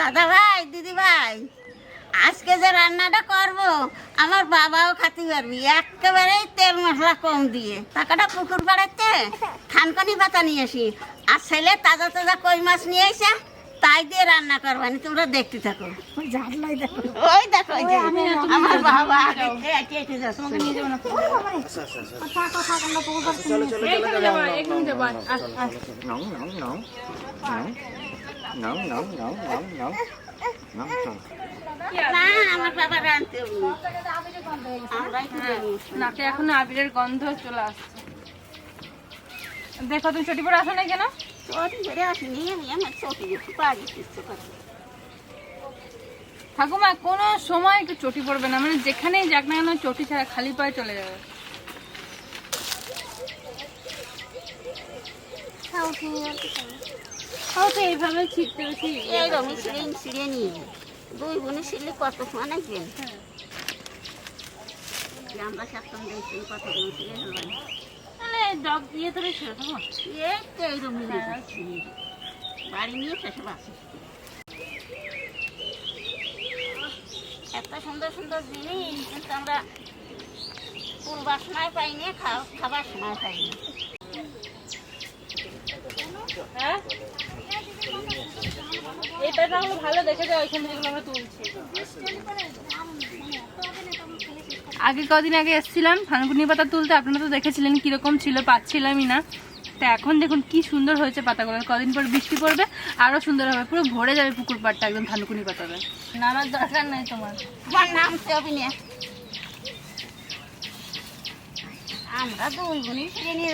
দাদা ভাই দিদি ভাই আজকে যে রান্নাটা করব আমার বাবাও খাতে পারবি একেবারেই তেল মশলা কম দিয়ে টাকাটা পুকুর পাড়াতে থানকানি পাতা নিয়ে আসি আর ছেলে তাজা তাজা কই মাছ নিয়ে এসে তাই দিয়ে রান্না করবানি তোমরা দেখতে থাকো ওই দেখো আমার বাবা নাম হ্যাঁ। নাকে এখন আবিরের গন্ধ চলে আসছে। দেখো তুমি ছুটি পরে আসো না কেন? ঠাকুমা কোনো সময় একটু চটি পড়বে না। মানে যেখানেই যাক না কেন চটি ছাড়া খালি পায়ে চলে যাবে। এইভাবে ছিটতে বেশি এই রমি সিঁড়ে সিঁড়ে নিয়ে দুই বোনে সিঁড়লে কত অনেকদিন আমরা সাতক্ষণ দেখছি কত বোন সিঁড়ে ডগ তো ছিল তোমার এই তো এই রমি বাড়ি নিয়ে শেষে বাসে। এত সুন্দর সুন্দর জিনিস কিন্তু আমরা পূর্বার সময় পাইনি খাবার সময় পাইনি। হ্যাঁ? এটা তাহলে ভালো দেখে যাও ওইখান থেকে আমরা তুলছি। আগে কদিন আগে এসেছিলাম থানকুনি পাতা তুলতে আপনারা তো দেখেছিলেন কীরকম ছিল পাচ্ছিলামই না। তা এখন দেখুন কি সুন্দর হয়েছে পাতাগুলো। কদিন পর বৃষ্টি পড়বে আরও সুন্দর হবে। পুরো ভরে যাবে পুকুর পাড়টা একদম থানকুনি পাতাবে নামার দরকার নেই তোমার। তোমার নাম তো আমরা দুই বোনই সিঁড়ে নিয়ে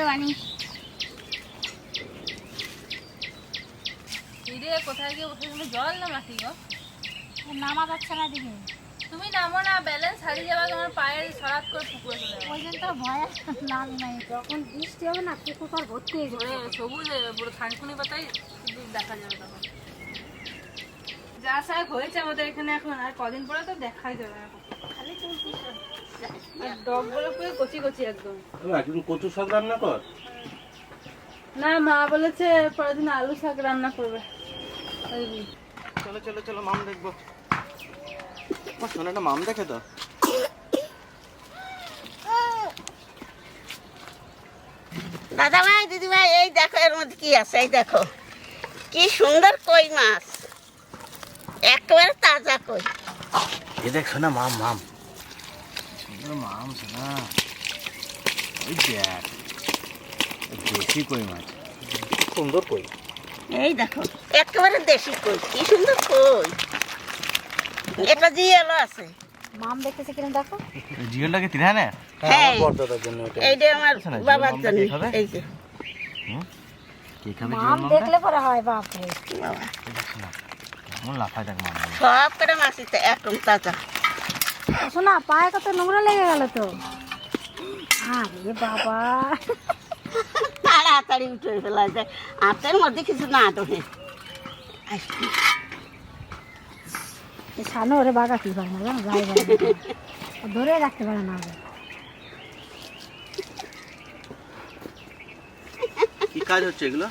কোথায় গিয়ে বসে তুমি জল না মাটি গো নামা যাচ্ছে না দিকে তুমি নামো না ব্যালেন্স হারিয়ে যাবে তোমার পায়ের সরাত করে পুকুরে চলে যাবে। ওই জন্য তো ভয় নাম নাই। যখন বৃষ্টি হবে না পুকুর পার ভর্তি হয়ে যাবে। সবুজ হয়ে যাবে পুরো থানকুনি পাতাই দেখা যাবে তখন। যা শাক হয়েছে আমাদের এখানে এখন আর কদিন পরে তো দেখাই যাবে না। খালি চলছি ডগগুলো পুরো কচি কচি একদম। কচু শাক রান্না কর। না মা বলেছে পরের দিন আলু শাক রান্না করবে। চলো চলো চলো মাম দেখব। আমার সোনাটা মাম দেখে তো। দাদা ভাই দিদি ভাই এই দেখো এর মধ্যে কি আছে এই দেখো। কি সুন্দর কই মাছ। একেবারে তাজা কই। এ দেখ শোনা মাম মাম। সুন্দর মাম শোনা ওই দেখ দেশি কই মাছ। সুন্দর কই। এই দেখো। একেবারে দেশি কই কি সুন্দর কই। এটা জিয়ালো আছে। মাম দেখতেছে কিরম দেখো। তিন হ্যাঁ হ্যাঁ। বড়দাদার জন্য এটা। এইটা আমার বাবার জন্য? এই যে। কে খাবে মাম দেখলে পরে হয় দেখ শোনা কেমন লাফায় দেখ মাম। সব করে মাছই তো একদম তাজা। শোনা পায়ে কত নোংরা লেগে গেল তো। আরে বাবা। তাড়াতাড়ি উঠে ফেলা যায়। হাতের মধ্যে কিছু না ধরে। সামনে ওরে বাগা কি পারে না ধরে রাখতে পারে না কি কাজ হচ্ছে এগুলো?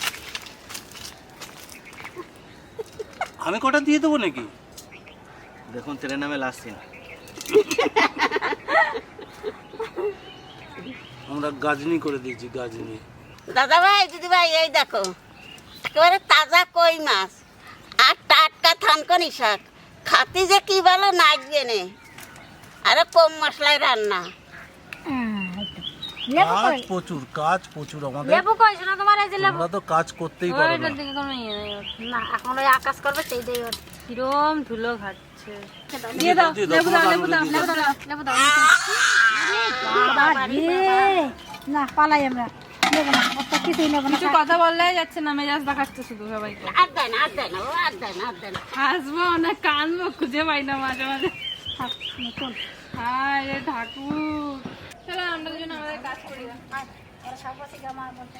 আমি কটা দিয়ে দেবো নাকি? দেখুন ট্রেন নামে লাস্ট সিন আমরা গাজনি করে দিয়েছি গাজনি। দাদা ভাই দিদি ভাই এই দেখো। একেবারে তাজা কই মাছ। আর টাটকা থানকনি শাক। খাতি যে কি বলো নাচবে নে আরে কম মশলায় রান্না। কাজ প্রচুর কাজ প্রচুর আমাদের। লেবু কই? শোনা তোমার এই যে লেবু। আমরা তো কাজ করতেই পারো না। দিকে কোনো ইয়ে নেই। না এখন ওই আকাশ করবে সেই দেই ওর কিরম ধুলো ঘাটছে। দিয়ে দাও লেবু দাও লেবু দাও লেবু দাও লেবু দাও না পালাই আমরা। নেব না অত কিছুই নেব না। কিছু কথা বললে যাচ্ছে না মেজাজ দেখাচ্ছে শুধু সবাইকে। আর আর ও আর আর হাসবো না কানবো খুঁজে পাই না মাঝে মাঝে। থাক, নতুন হায় রে ঠাকুর। চলো আমাদের কাজ করি। ওরা সব জামা বলতে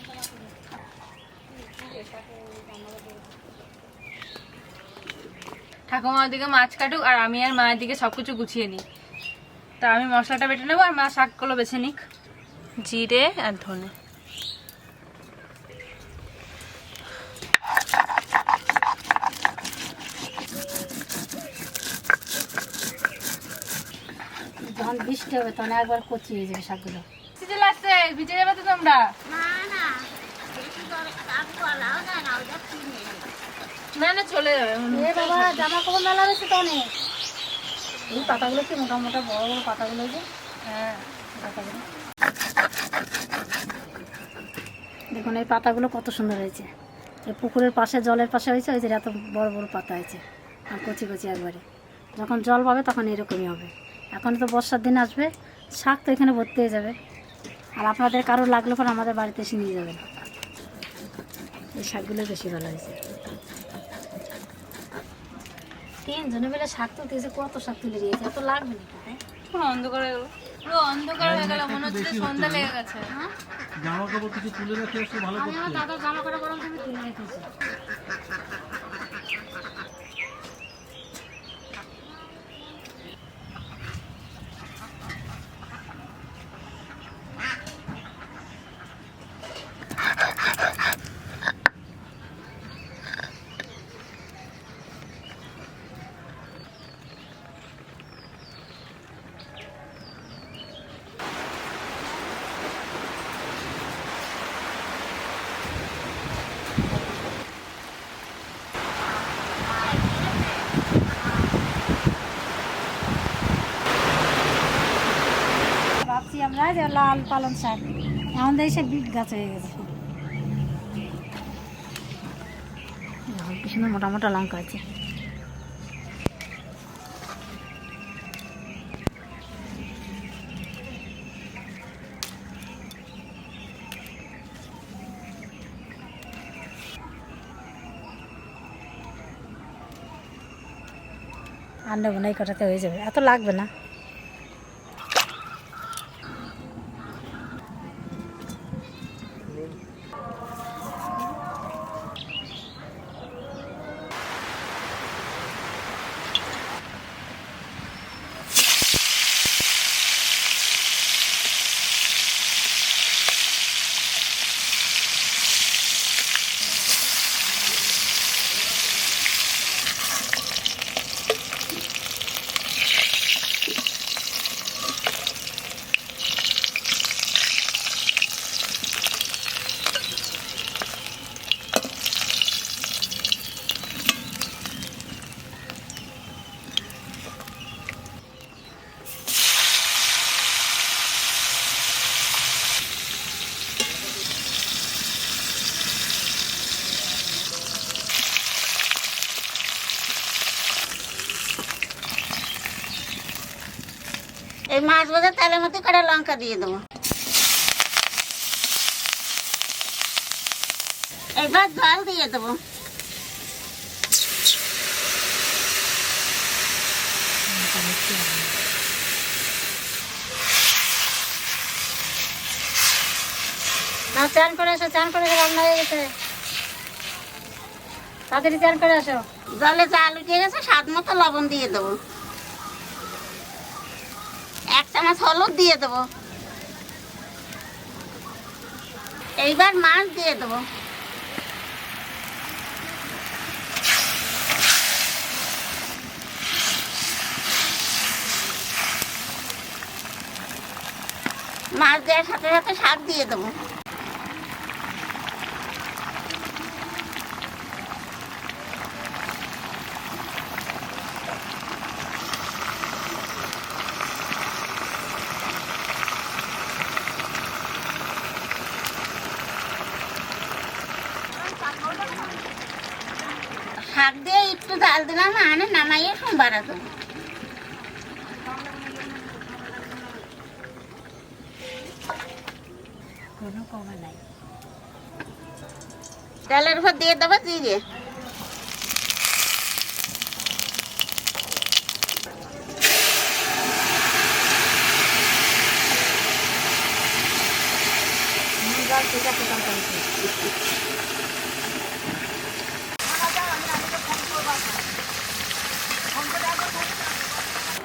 ঠাকুমার দিকে মাছ কাটুক আর আমি আর মায়ের দিকে সবকিছু গুছিয়ে নিই। তা আমি মশলাটা বেটে নেব আর মা শাকগুলো বেছে নিক। জিরে আর ধনে যখন বৃষ্টি হবে তখন একবার কচি হয়ে যাবে শাকগুলো। চলে আসছে ভিজে যাবে তো তোমরা। না না চলে যাবে এ বাবা জামা কাপড় মেলা রয়েছে তো অনেক। এই পাতাগুলো কি মোটা মোটা বড় বড় পাতাগুলো যে? হ্যাঁ পাতাগুলো। দেখুন এই পাতাগুলো কত সুন্দর হয়েছে। পুকুরের পাশে জলের পাশে হয়েছে ওই যে এত বড় বড় পাতা হয়েছে। আর কচি কচি একবারে। যখন জল পাবে তখন এরকমই হবে। এখন তো বর্ষার দিন আসবে শাক তো এখানে ভর্তি হয়ে যাবে। আর আপনাদের কারও লাগলে পর আমাদের বাড়িতে এসে নিয়ে যাবেন। এই শাকগুলো বেশি ভালো হয়েছে। তিনজনে মিলে শাক তো তুলতেছে কত শাক তুলে দিয়েছে এত লাগবে না হ্যাঁ? পুরো অন্ধকার হয়ে গেল। পুরো অন্ধকার হয়ে গেল মনে হচ্ছে সন্ধ্যা লেগে গেছে। জামা কাপড় কিছু তুলে রেখে ভালো আমি আমার দাদার জামা কাপড় গরম থেকে তুলে রেখেছি ভাবছি আমরা যে লাল পালং শাক। আমাদের এসে বিট গাছ হয়ে গেছে। সুন্দর মোটা মোটা লঙ্কা আছে। আর নেব না কটাতে হয়ে যাবে। এত লাগবে না। মাছ ভাজা তেলের মধ্যে কটা লঙ্কা দিয়ে দেবো। এবার জল দিয়ে দেবো। চান করে আসো, চান করে রান্না হয়ে গেছে। তাড়াতাড়ি চান করে আসো। জলে জাল উঠে গেছে, স্বাদ মতো লবণ দিয়ে দেবো। চামচ হলুদ দিয়ে দেবো। এইবার মাছ দিয়ে দেবো। মাছ দেওয়ার সাথে সাথে শাক দিয়ে দেবো শাক দিয়ে একটু ডাল দিলাম আনে নামাইয়ে সোমবার দেবো কোনো কমে নাই। তেলের উপর দিয়ে দেবো জিরে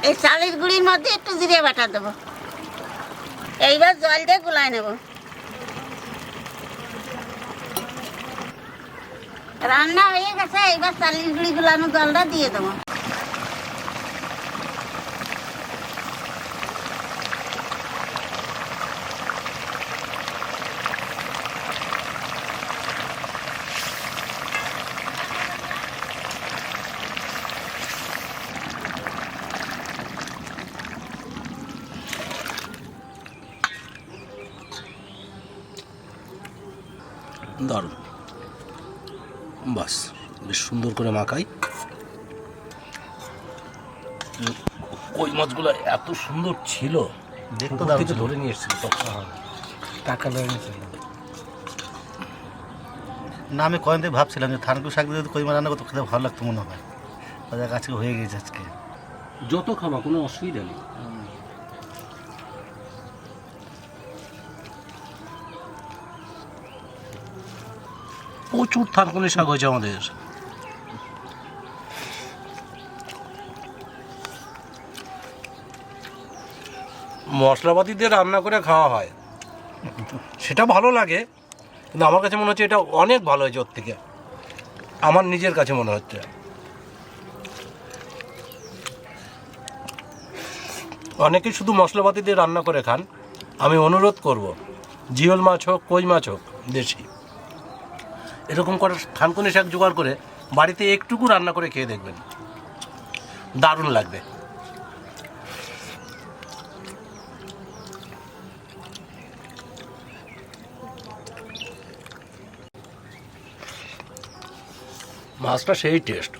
এই চালের গুঁড়ির মধ্যে একটু জিরে বাটা দেবো। এইবার জল দিয়ে গুলাই নেব। রান্না হয়ে গেছে, এইবার চালের গুঁড়ি গুলানো জলটা দিয়ে দেবো। দারুণ। বাস বেশ সুন্দর করে মাখাই। কই মাছগুলো এত সুন্দর ছিল। দেখতে থেকে ধরে নিয়ে এসেছিল তখন। টাকা লেগেছিল না আমি থেকে ভাবছিলাম যে থানকু শাক দিয়ে যদি কই মাছ রান্না করতো খেতে ভালো লাগতো মনে হয়। দেখ আজকে হয়ে গেছে আজকে। যত খাওয়া কোনো অসুবিধা নেই। প্রচুর থানকুনি শাক হয়েছে আমাদের। মশলাপাতি দিয়ে রান্না করে খাওয়া হয়। সেটা ভালো লাগে, কিন্তু আমার কাছে মনে হচ্ছে এটা অনেক ভালো হয়েছে ওর থেকে। আমার নিজের কাছে মনে হচ্ছে। অনেকে শুধু মশলাপাতি দিয়ে রান্না করে খান। আমি অনুরোধ করব, জিওল মাছ হোক, কই মাছ হোক, দেশি। এরকম করে থানকুনি শাক জোগাড় করে বাড়িতে একটুকু রান্না করে খেয়ে দেখবেন। দারুণ লাগবে। মাছটা সেই টেস্ট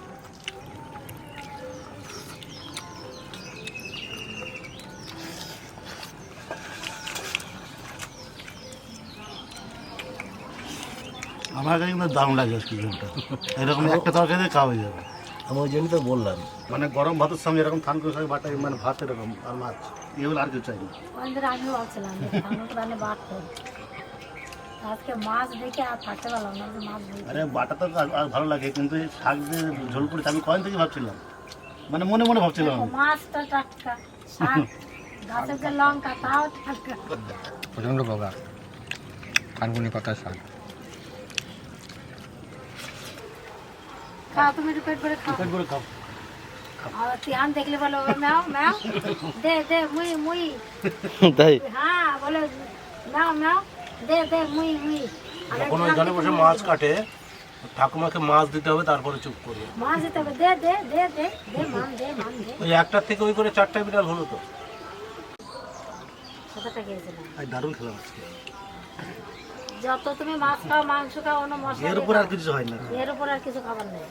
আমার কাছে কিন্তু দারুণ লাগে আজকে ঝোলটা। এরকম একটা তরকারি খাওয়া হয়ে যাবে। আমি ওই জন্যই তো বললাম। মানে গরম ভাতের সঙ্গে এরকম থানকু শাক বাটা মানে ভাত এরকম আর মাছ এগুলো আর কিছু চাই না। আমিও ভাবছিলাম যে ধানুক রান্নে বাড়তো আজকে মাছ দেখে আর থাকতে পারলাম না মাছ আরে বাটা তো আর- ভালো লাগে কিন্তু শাক দিয়ে ঝোল করেছে আমি কয়েন থেকে ভাবছিলাম। মানে মনে মনে ভাবছিলাম মাছটা টাটকা শাক গাছের যে লঙ্কা তাও টাটকা। প্রচণ্ড পোকা কানকুনি পাতার শাক। খাও তুমি পেট করে খাও। পেট করে খাও। আর দেখলে বলো ম্যাও ম্যাও। দে দে মুই মুই। তাই? হ্যাঁ বলে ম্যাও ম্যাও। দে দে মুই মুই। যখন ওইখানে বসে মাছ কাটে ঠাকুমাকে মাছ দিতে হবে তারপরে চুপ করবে। মাছ দিতে হবে। দে দে দে দে দে দে দে। ওই একটার থেকে ওই করে চারটা বিড়াল হলো তো। দারুণ খেলাম আজকে। যত তুমি মাছ খাও মাংস খাও অন্য মশলা এর উপর আর কিছু হয় না। এর উপর আর কিছু খাবার নেই।